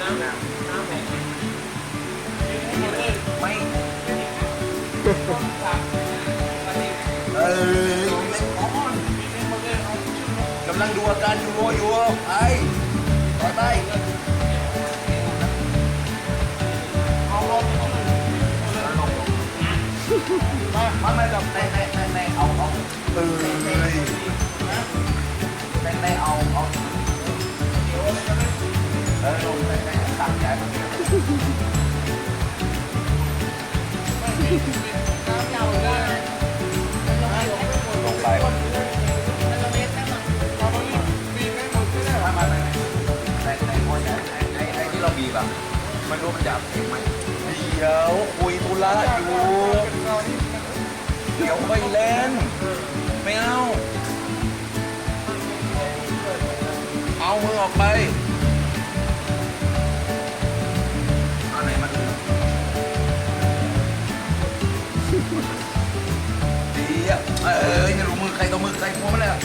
ไม่เออกำลังดูอาการยูโรอยู่ไอ้ต่อไปเอาลงมาไม่กับในในในในเอาเอาเอ้ย ลงไปในในโอยไอ้ไอ้ไอ้ที่เราบีบอะไม่รู้มันจะเองไหมเดี๋ยวคุยธุระอยู่เดี๋ยวไปเล่นไม่เอา เอามือออกไป มือใส่หัวมาเลยอะ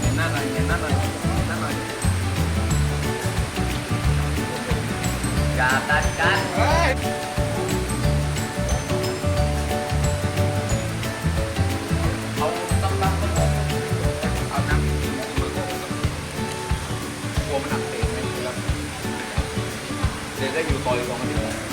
เห็นหน้าหน่อยเห็นหน้าหน่อยเห็นหน้าหน่อยอย่ากัดกันเอาตั้งตั้งตั้งเอาน้ำมือกลัวมันหนักเองไหมเดี๋ยวก็อยู่ต่อยกองกันดีกว่า